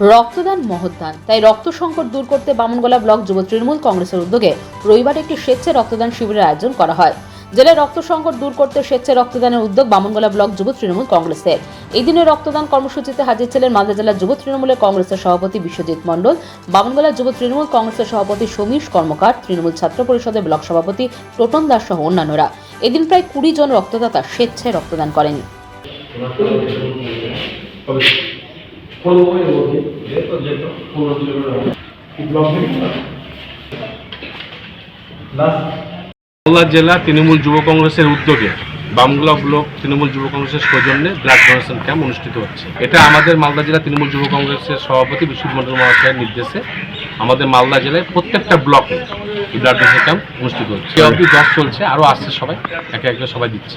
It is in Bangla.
রক্তদান মহৎদান তাই রক্ত সংকট দূর করতে বামনগোলা ব্লক যুব তৃণমূল কংগ্রেসের উদ্যোগে রবিবার একটি স্বেচ্ছা রক্তদান শিবিরের আয়োজন করা হয়। জেলায় রক্ত সংকট দূর করতে স্বেচ্ছা রক্তদানের উদ্যোগ বামনগোলা ব্লক যুব তৃণমূল কংগ্রেসের। এই দিনে রক্তদান কর্মসূচিতে হাজির ছিলেন মালদা জেলার যুব তৃণমূলের কংগ্রেসের সভাপতি বিশ্বজিৎ মণ্ডল, বামনগোলা যুব তৃণমূল কংগ্রেসের সভাপতি সমীশ কর্মকার, তৃণমূল ছাত্র পরিষদের ব্লক সভাপতি টোটন দাস সহ অন্যান্যরা। এদিন প্রায় কুড়ি জন রক্তদাতা স্বেচ্ছায় রক্তদান করেন। মালদা জেলা তৃণমূল যুব কংগ্রেসের উদ্যোগে বামগুলা ব্লক তৃণমূল যুব কংগ্রেসের সৌজন্যে ব্লাড ডোনেশন ক্যাম্প অনুষ্ঠিত হচ্ছে। এটা আমাদের মালদা জেলা তৃণমূল যুব কংগ্রেসের সভাপতি বিশ্বজিৎ মন্ডল মহাশয়ের নির্দেশে আমাদের মালদা জেলায় প্রত্যেকটা ব্লকে ব্লাড ডোনেশন ক্যাম্প অনুষ্ঠিত হচ্ছে। অবধি দশ চলছে আরও আসছে সবাই, একে একে সবাই দিচ্ছে।